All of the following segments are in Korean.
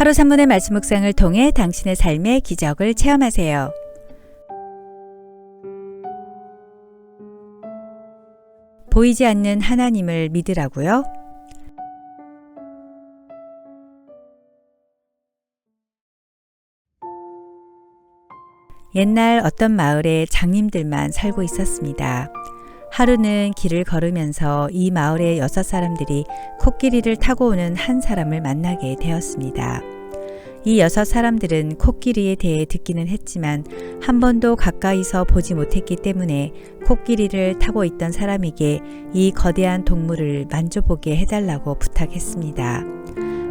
하루 산문의 말씀 묵상을 통해 당신의 삶의 기적을 체험하세요. 보이지 않는 하나님을 믿으라고요? 옛날 어떤 마을에 장님들만 살고 있었습니다. 하루는 길을 걸으면서 이 마을의 여섯 사람들이 코끼리를 타고 오는 한 사람을 만나게 되었습니다. 이 여섯 사람들은 코끼리에 대해 듣기는 했지만 한 번도 가까이서 보지 못했기 때문에 코끼리를 타고 있던 사람에게 이 거대한 동물을 만져보게 해달라고 부탁했습니다.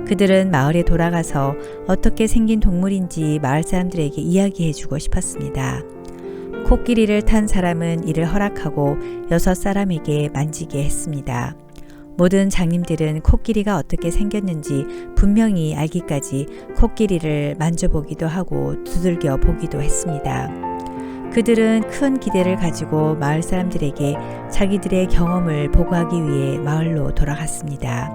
그들은 마을에 돌아가서 어떻게 생긴 동물인지 마을 사람들에게 이야기해주고 싶었습니다. 코끼리를 탄 사람은 이를 허락하고 여섯 사람에게 만지게 했습니다. 모든 장님들은 코끼리가 어떻게 생겼는지 분명히 알기까지 코끼리를 만져보기도 하고 두들겨 보기도 했습니다. 그들은 큰 기대를 가지고 마을 사람들에게 자기들의 경험을 보고하기 위해 마을로 돌아갔습니다.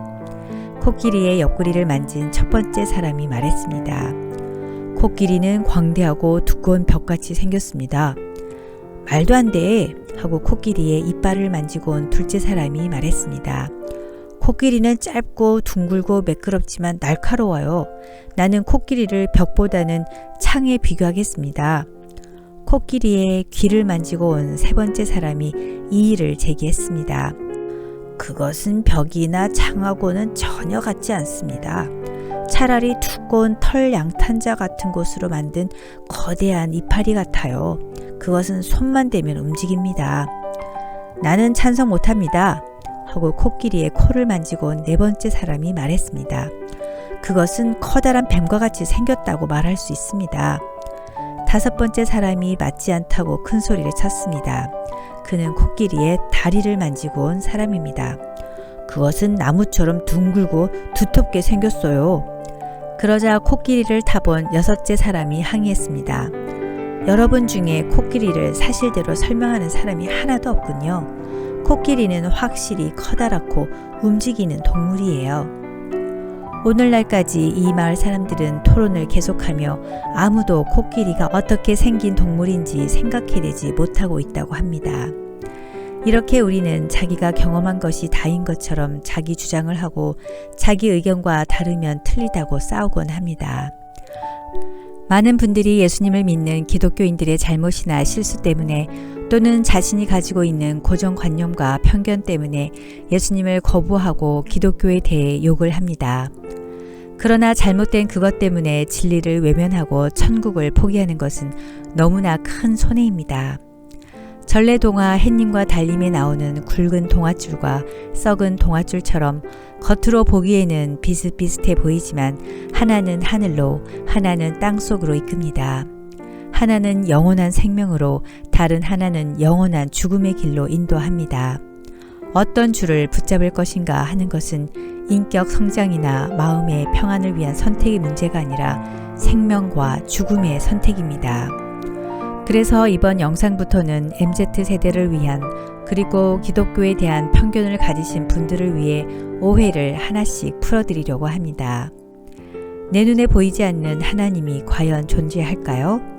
코끼리의 옆구리를 만진 첫 번째 사람이 말했습니다. 코끼리는 광대하고 두꺼운 벽같이 생겼습니다. 말도 안 돼! 하고 코끼리의 이빨을 만지고 온 둘째 사람이 말했습니다. 코끼리는 짧고 둥글고 매끄럽지만 날카로워요. 나는 코끼리를 벽보다는 창에 비교하겠습니다. 코끼리의 귀를 만지고 온 세 번째 사람이 이의를 제기했습니다. 그것은 벽이나 창하고는 전혀 같지 않습니다. 차라리 두꺼운 털 양탄자 같은 곳으로 만든 거대한 이파리 같아요. 그것은 손만 대면 움직입니다. 나는 찬성 못합니다. 하고 코끼리의 코를 만지고 온 네 번째 사람이 말했습니다. 그것은 커다란 뱀과 같이 생겼다고 말할 수 있습니다. 다섯 번째 사람이 맞지 않다고 큰 소리를 쳤습니다. 그는 코끼리의 다리를 만지고 온 사람입니다. 그것은 나무처럼 둥글고 두텁게 생겼어요. 그러자 코끼리를 타본 여섯째 사람이 항의했습니다. 여러분 중에 코끼리를 사실대로 설명하는 사람이 하나도 없군요. 코끼리는 확실히 커다랗고 움직이는 동물이에요. 오늘날까지 이 마을 사람들은 토론을 계속하며 아무도 코끼리가 어떻게 생긴 동물인지 생각해내지 못하고 있다고 합니다. 이렇게 우리는 자기가 경험한 것이 다인 것처럼 자기 주장을 하고 자기 의견과 다르면 틀리다고 싸우곤 합니다. 많은 분들이 예수님을 믿는 기독교인들의 잘못이나 실수 때문에 또는 자신이 가지고 있는 고정관념과 편견 때문에 예수님을 거부하고 기독교에 대해 욕을 합니다. 그러나 잘못된 그것 때문에 진리를 외면하고 천국을 포기하는 것은 너무나 큰 손해입니다. 전래동화 햇님과 달님에 나오는 굵은 동아줄과 썩은 동아줄처럼 겉으로 보기에는 비슷비슷해 보이지만 하나는 하늘로 하나는 땅 속으로 이끕니다. 하나는 영원한 생명으로 다른 하나는 영원한 죽음의 길로 인도합니다. 어떤 줄을 붙잡을 것인가 하는 것은 인격 성장이나 마음의 평안을 위한 선택의 문제가 아니라 생명과 죽음의 선택입니다. 그래서 이번 영상부터는 MZ세대를 위한 그리고 기독교에 대한 편견을 가지신 분들을 위해 오해를 하나씩 풀어드리려고 합니다. 내 눈에 보이지 않는 하나님이 과연 존재할까요?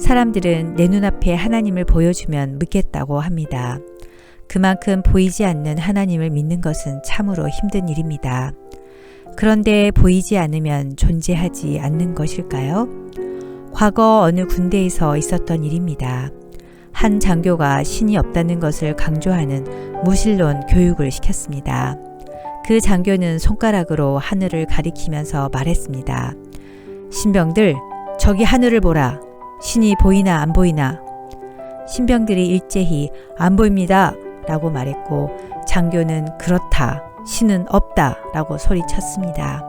사람들은 내 눈앞에 하나님을 보여주면 믿겠다고 합니다. 그만큼 보이지 않는 하나님을 믿는 것은 참으로 힘든 일입니다. 그런데 보이지 않으면 존재하지 않는 것일까요? 과거 어느 군대에서 있었던 일입니다. 한 장교가 신이 없다는 것을 강조하는 무신론 교육을 시켰습니다. 그 장교는 손가락으로 하늘을 가리키면서 말했습니다. 신병들, 저기 하늘을 보라. 신이 보이나 안 보이나? 신병들이 일제히 안 보입니다. 라고 말했고 장교는 그렇다. 신은 없다. 라고 소리쳤습니다.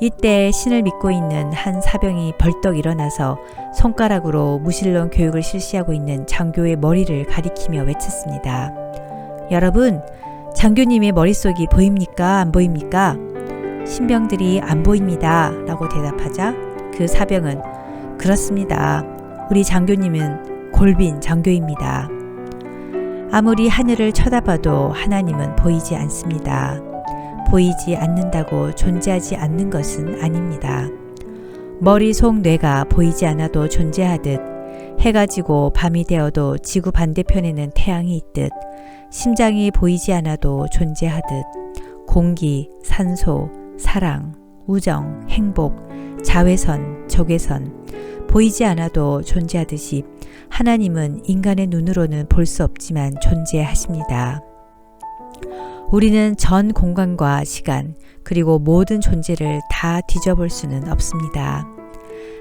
이때 신을 믿고 있는 한 사병이 벌떡 일어나서 손가락으로 무신론 교육을 실시하고 있는 장교의 머리를 가리키며 외쳤습니다. 여러분, 장교님의 머릿속이 보입니까? 안 보입니까? 신병들이 안 보입니다. 라고 대답하자 그 사병은 그렇습니다. 우리 장교님은 골빈 장교입니다. 아무리 하늘을 쳐다봐도 하나님은 보이지 않습니다. 보이지 않는다고 존재하지 않는 것은 아닙니다. 머리 속 뇌가 보이지 않아도 존재하듯 해가 지고 밤이 되어도 지구 반대편에는 태양이 있듯 심장이 보이지 않아도 존재하듯 공기, 산소, 사랑, 우정, 행복, 자외선, 적외선 보이지 않아도 존재하듯이 하나님은 인간의 눈으로는 볼 수 없지만 존재하십니다. 우리는 전 공간과 시간, 그리고 모든 존재를 다 뒤져볼 수는 없습니다.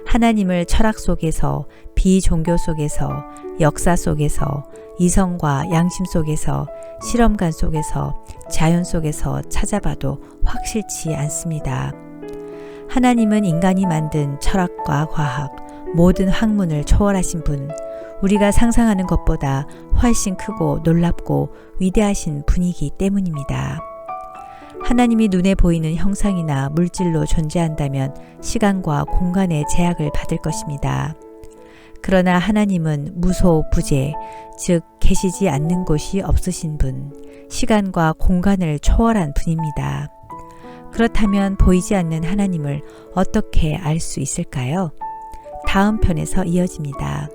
하나님을 철학 속에서, 비종교 속에서, 역사 속에서, 이성과 양심 속에서, 실험관 속에서, 자연 속에서 찾아봐도 확실치 않습니다. 하나님은 인간이 만든 철학과 과학, 모든 학문을 초월하신 분, 우리가 상상하는 것보다 훨씬 크고 놀랍고 위대하신 분이기 때문입니다. 하나님이 눈에 보이는 형상이나 물질로 존재한다면 시간과 공간의 제약을 받을 것입니다. 그러나 하나님은 무소 부재, 즉 계시지 않는 곳이 없으신 분, 시간과 공간을 초월한 분입니다. 그렇다면 보이지 않는 하나님을 어떻게 알 수 있을까요? 다음 편에서 이어집니다.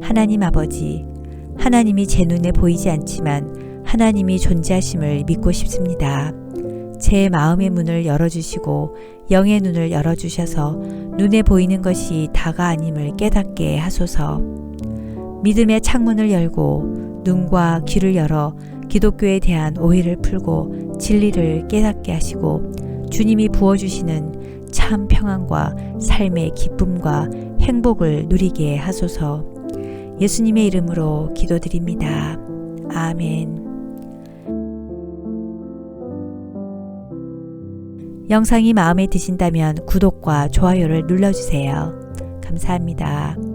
하나님 아버지, 하나님이 제 눈에 보이지 않지만 하나님이 존재하심을 믿고 싶습니다. 제 마음의 문을 열어주시고 영의 눈을 열어주셔서 눈에 보이는 것이 다가 아님을 깨닫게 하소서. 믿음의 창문을 열고 눈과 귀를 열어 기독교에 대한 오해를 풀고 진리를 깨닫게 하시고 주님이 부어주시는 참 평안과 삶의 기쁨과 행복을 누리게 하소서 예수님의 이름으로 기도드립니다. 아멘. 영상이 마음에 드신다면 구독과 좋아요를 눌러주세요. 감사합니다.